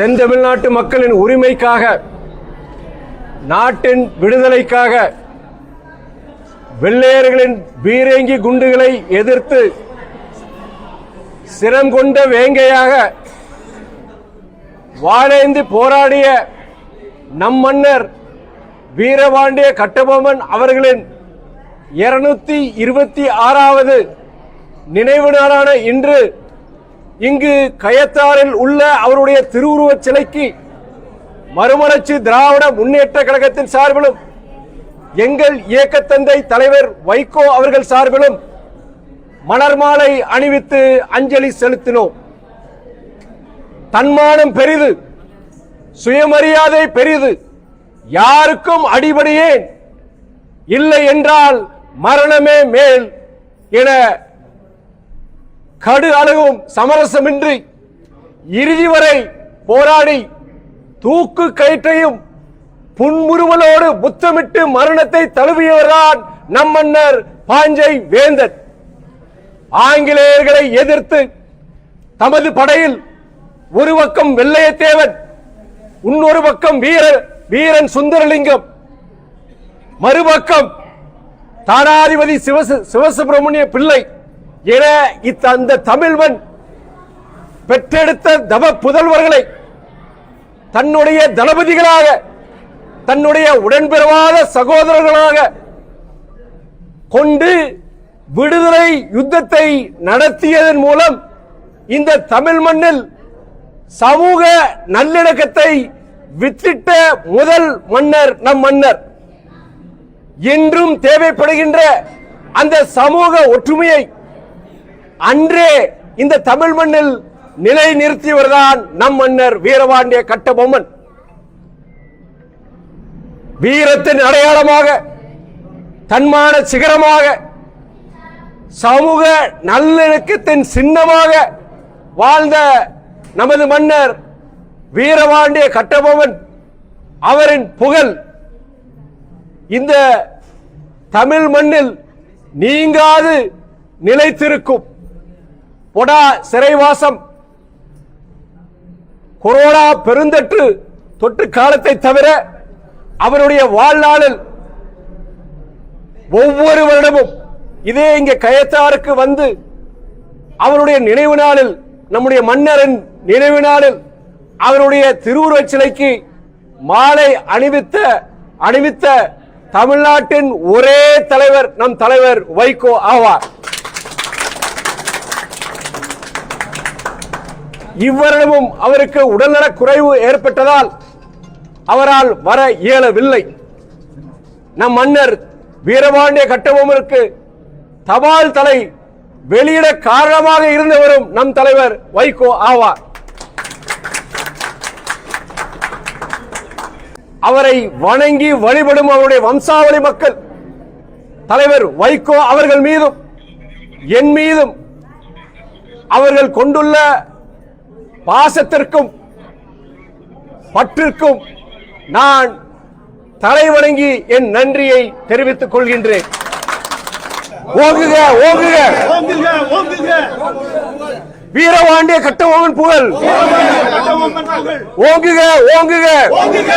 தென் தமிழ்நாட்டு மக்களின் உரிமைக்காக நாட்டின் விடுதலைக்காக வெள்ளையர்களின் பீரங்கி குண்டுகளை எதிர்த்து சிரம் கொண்ட வேங்கையாக வாழேந்தி போராடிய நம் மன்னர் வீரபாண்டிய கட்டபொம்மன் அவர்களின் இருநூத்தி இருபத்தி ஆறாவது நினைவு நாளான இன்று இங்கு கயத்தாரில் உள்ள அவருடைய திருவுருவச் சிலைக்கு மறுமலர்ச்சி திராவிட முன்னேற்ற கழகத்தின் சார்பிலும் எங்கள் இயக்கத்தந்தை தலைவர் வைகோ அவர்கள் சார்பிலும் மலர் மாலை அணிவித்து அஞ்சலி செலுத்தினோம். தன்மானம் பெரிது சுயமரியாதை பெரிது யாருக்கும் அடிபடியேன் இல்லை என்றால் மரணமே மேல் என கடு அளவும் சமரசமின்றி இறுதி வரை போராடி தூக்கு கயிற்றையும் புன்முறுவலோடு முத்தமிட்டு மரணத்தை தழுவியவர்தான் நம் மன்னர் பாஞ்சை வேந்தன். ஆங்கிலேயர்களை எதிர்த்து தமது படையில் ஒரு பக்கம் வெள்ளையத்தேவன் இன்னொரு பக்கம் வீர வீரன் சுந்தரலிங்கம். மறுபக்கம் தானாதிபதி சிவசு சிவசுப்பிரமணிய பிள்ளை என இத்த அந்த தமிழ்வன் பெற்றெடுத்த தவ புதல்வர்களை தன்னுடைய தளபதிகளாக தன்னுடைய உடன்பிறவாத சகோதரர்களாக கொண்டு விடுதலை யுத்தத்தை நடத்தியதன் மூலம் இந்த தமிழ் மண்ணில் சமூக நல்லிணக்கத்தை வித்திட்ட முதல் மன்னர் நம் மன்னர். இன்றும் தேவைப்படுகின்ற அந்த சமூக ஒற்றுமையை அன்றே இந்த தமிழ் மண்ணில் நிலை நிறுத்தியவர்தான் நம் மன்னர் வீரபாண்டிய கட்டபொம்மன். வீரத்தின் அடையாளமாக தன்மான சிகரமாக சமூக நல்லிணக்கத்தின் சின்னமாக வாழ்ந்த நமது மன்னர் வீரபாண்டிய கட்டபொம்மன் அவரின் புகழ் இந்த தமிழ் மண்ணில் நீங்காது நிலைத்திருக்கும். பொடா சிறைவாசம். கொரோனா பெருந்தொற்று தொற்று காலத்தை தவிர அவருடைய வாழ்நாளில் ஒவ்வொரு வருடமும் இதே இங்கே கயத்தாருக்கு வந்து அவருடைய நினைவு நாளில் நம்முடைய மன்னரின் நினைவு நாளில் அவருடைய திருவுருவச் சிலைக்கு மாலை அணிவித்த அணிவித்த தமிழ்நாட்டின் ஒரே தலைவர் நம் தலைவர் வைகோ ஆவார். இவ்வருடமும் அவருக்கு உடல்நலக் குறைவு ஏற்பட்டதால் அவரால் வர இயலவில்லை. நம் மன்னர் வீரபாண்டிய கட்டபொம்மனுக்கு தபால் தலை வெளியிட காரணமாக இருந்தவரும் நம் தலைவர் வைகோ ஆவார். அவரை வணங்கி வழிபடும் அவருடைய வம்சாவளி மக்கள் தலைவர் வைகோ அவர்கள் மீதும் என் மீதும் அவர்கள் கொண்டுள்ள பாசத்திற்கும் பற்றிற்கும் நான் தலை வணங்கி என் நன்றியை தெரிவித்துக் கொள்கின்றேன். ஓங்குக ஓங்குக. வீரவாண்டிய வீரபாண்டிய கட்டபொம்மன் புகழ். ஓங்குக ஓங்குக ஓங்குக ஓங்குக.